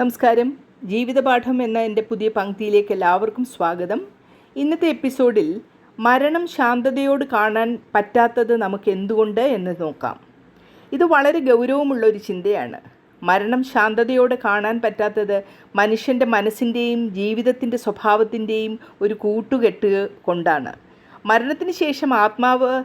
നമസ്കാരം. ജീവിതപാഠം എന്ന എന്റെ പുതിയ പങ്ക്തിയിലേക്ക് എല്ലാവർക്കും സ്വാഗതം. ഇന്നത്തെ എപ്പിസോഡിൽ മരണം ശാന്തതയോട് കാണാൻ പറ്റാത്തത് നമുക്ക് എന്തുകൊണ്ട് എന്ന് നോക്കാം. ഇത് വളരെ ഗൗരവമുള്ള ഒരു ചിന്തയാണ്. മരണം ശാന്തതയോടെ കാണാൻ പറ്റാത്തത് മനുഷ്യന്റെ മനസ്സിന്റെയും ജീവിതത്തിന്റെ സ്വഭാവത്തിന്റെയും ഒരു കൂട്ടുകെട്ട് കൊണ്ടാണ്. മരണത്തിന് ശേഷം ആത്മാവ്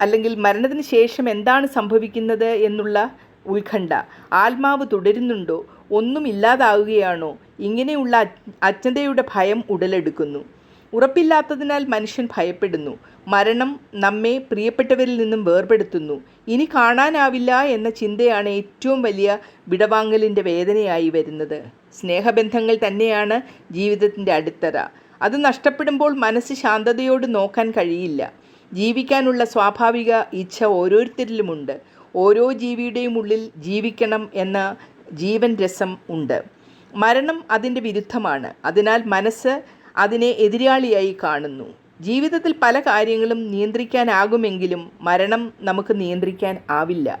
അല്ലെങ്കിൽ മരണത്തിന് ശേഷം എന്താണ് സംഭവിക്കുന്നത് എന്നുള്ള ഉത്കണ്ഠ ആത്മാവ് തുടരുന്നുണ്ടോ? ഒന്നുമില്ലാതാവുകയാണോ? ഇങ്ങനെയുള്ള അജ്ഞതയുടെ ഭയം ഉടലെടുക്കുന്നു. ഉറപ്പില്ലാത്തതിനാൽ മനുഷ്യൻ ഭയപ്പെടുന്നു. മരണം നമ്മെ പ്രിയപ്പെട്ടവരിൽ നിന്നും വേർപെടുത്തുന്നു. ഇനി കാണാനാവില്ല എന്ന ചിന്തയാണ് ഏറ്റവും വലിയ വിടവാങ്ങലിന്റെ വേദനയായി വരുന്നത്. സ്നേഹബന്ധങ്ങൾ തന്നെയാണ് ജീവിതത്തിന്റെ അടിത്തറ. അത് നഷ്ടപ്പെടുമ്പോൾ മനസ്സ് ശാന്തതയോട് നോക്കാൻ കഴിയില്ല. ജീവിക്കാനുള്ള സ്വാഭാവിക ഇച്ഛ ഓരോരുത്തരിലുമുണ്ട്. ഓരോ ജീവിയുടെയും ഉള്ളിൽ ജീവിക്കണം എന്ന ജീവൻ രസം ഉണ്ട്. മരണം അതിന്റെ വിരുദ്ധമാണ്. അതിനാൽ മനസ്സ് അതിനെ എതിരാളിയായി കാണുന്നു. ജീവിതത്തിൽ പല കാര്യങ്ങളും നിയന്ത്രിക്കാനാകുമെങ്കിലും മരണം നമുക്ക് നിയന്ത്രിക്കാൻ ആവില്ല.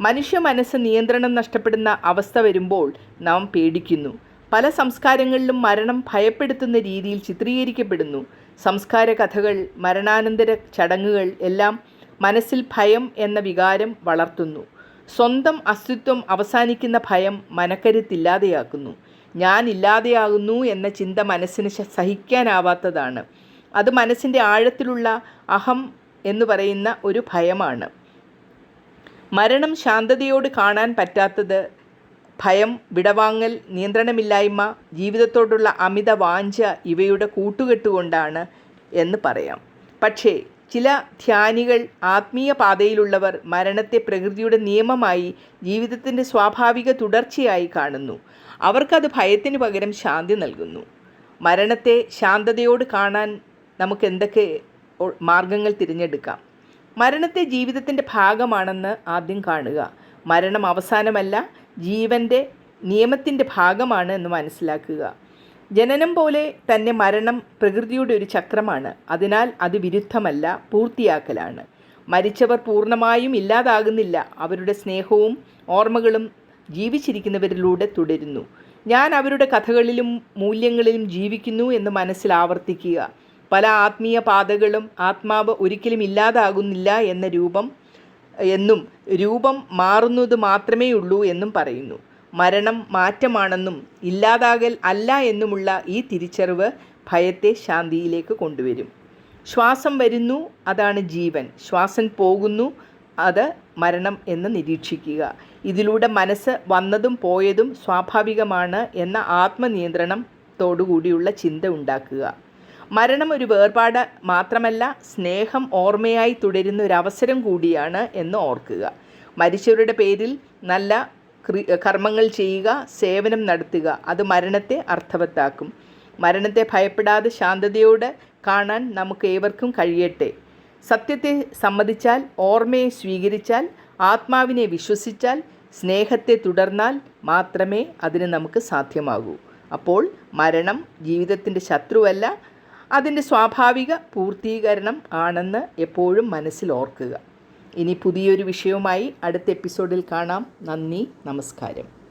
മനുഷ്യ മനസ്സ് നിയന്ത്രണം നഷ്ടപ്പെടുന്ന അവസ്ഥ വരുമ്പോൾ നാം പേടിക്കുന്നു. പല സംസ്കാരങ്ങളിലും മരണം ഭയപ്പെടുത്തുന്ന രീതിയിൽ ചിത്രീകരിക്കപ്പെടുന്നു. സംസ്കാര കഥകൾ മരണാനന്തര ചടങ്ങുകൾ എല്ലാം മനസ്സിൽ ഭയം എന്ന വികാരം വളർത്തുന്നു. സ്വന്തം അസ്തിത്വം അവസാനിക്കുന്ന ഭയം മനക്കരുത്തില്ലാതെയാക്കുന്നു. ഞാൻ ഇല്ലാതെയാകുന്നു എന്ന ചിന്ത മനസ്സിന് സഹിക്കാനാവാത്തതാണ്. അത് മനസ്സിന്റെ ആഴത്തിലുള്ള അഹം എന്ന് പറയുന്ന ഒരു ഭയമാണ്. മരണം ശാന്തതയോട് കാണാൻ പറ്റാത്തത് ഭയം വിടവാങ്ങൽ നിയന്ത്രണമില്ലായ്മ ജീവിതത്തോടുള്ള അമിത വാഞ്ച ഇവയുടെ കൂട്ടുകെട്ടുകൊണ്ടാണ് എന്ന് പറയാം. പക്ഷേ ചില ധ്യാനികൾ ആത്മീയ പാതയിലുള്ളവർ മരണത്തെ പ്രകൃതിയുടെ നിയമമായി ജീവിതത്തിന്റെ സ്വാഭാവിക തുടർച്ചയായി കാണുന്നു. അവർക്കത് ഭയത്തിന് പകരം ശാന്തി നൽകുന്നു. മരണത്തെ ശാന്തതയോട് കാണാൻ നമുക്ക് എന്തൊക്കെ മാർഗങ്ങൾ തിരഞ്ഞെടുക്കാം? മരണത്തെ ജീവിതത്തിന്റെ ഭാഗമാണെന്ന് ആദ്യം കാണുക. മരണം അവസാനമല്ല ജീവന്റെ നിയമത്തിന്റെ ഭാഗമാണ് എന്ന് മനസ്സിലാക്കുക. ജനനം പോലെ തന്നെ മരണം പ്രകൃതിയുടെ ഒരു ചക്രമാണ്. അതിനാൽ അത് വിരുദ്ധമല്ല പൂർത്തിയാക്കലാണ്. മരിച്ചവർ പൂർണമായും ഇല്ലാതാകുന്നില്ല. അവരുടെ സ്നേഹവും ഓർമ്മകളും ജീവിച്ചിരിക്കുന്നവരിലൂടെ തുടരുന്നു. ഞാൻ അവരുടെ കഥകളിലും മൂല്യങ്ങളിലും ജീവിക്കുന്നു എന്ന് മനസ്സിൽ ആവർത്തിക്കുക. പല ആത്മീയ പാതകളും ആത്മാവ് ഒരിക്കലും ഇല്ലാതാകുന്നില്ല എന്ന രൂപം എന്നും രൂപം മാറുന്നത് മാത്രമേ ഉള്ളൂ എന്നും പറയുന്നു. മരണം മാറ്റമാണെന്നും ഇല്ലാതാകൽ അല്ല എന്നുമുള്ള ഈ തിരിച്ചറിവ് ഭയത്തെ ശാന്തിയിലേക്ക് കൊണ്ടുവരും. ശ്വാസം വരുന്നു അതാണ് ജീവൻ. ശ്വാസം പോകുന്നു അത് മരണം എന്ന് നിരീക്ഷിക്കുക. ഇതിലൂടെ മനസ്സ് വന്നതും പോയതും സ്വാഭാവികമാണ് എന്ന ആത്മനിയന്ത്രണത്തോടുകൂടിയുള്ള ചിന്ത ഉണ്ടാക്കുക. മരണം ഒരു വേർപാട് മാത്രമല്ല സ്നേഹം ഓർമ്മയായി തുടരുന്ന ഒരു അവസരം കൂടിയാണ് എന്ന് ഓർക്കുക. മരിച്ചവരുടെ പേരിൽ നല്ല കർമ്മങ്ങൾ ചെയ്യുക സേവനം നടത്തുക. അത് മരണത്തെ അർത്ഥവത്താക്കും. മരണത്തെ ഭയപ്പെടാതെ ശാന്തതയോടെ കാണാൻ നമുക്ക് ഏവർക്കും കഴിയട്ടെ. സത്യത്തെ സമ്മതിച്ചാൽ ഓർമ്മയെ സ്വീകരിച്ചാൽ ആത്മാവിനെ വിശ്വസിച്ചാൽ സ്നേഹത്തെ തുടർന്നാൽ മാത്രമേ അതിന് നമുക്ക് സാധ്യമാകൂ. അപ്പോൾ മരണം ജീവിതത്തിന്റെ ശത്രുവല്ല അതിന്റെ സ്വാഭാവിക പൂർത്തീകരണം ആണെന്ന് എപ്പോഴും മനസ്സിൽ ഓർക്കുക. ഇനി പുതിയൊരു വിഷയവുമായി അടുത്ത എപ്പിസോഡിൽ കാണാം. നന്ദി നമസ്കാരം.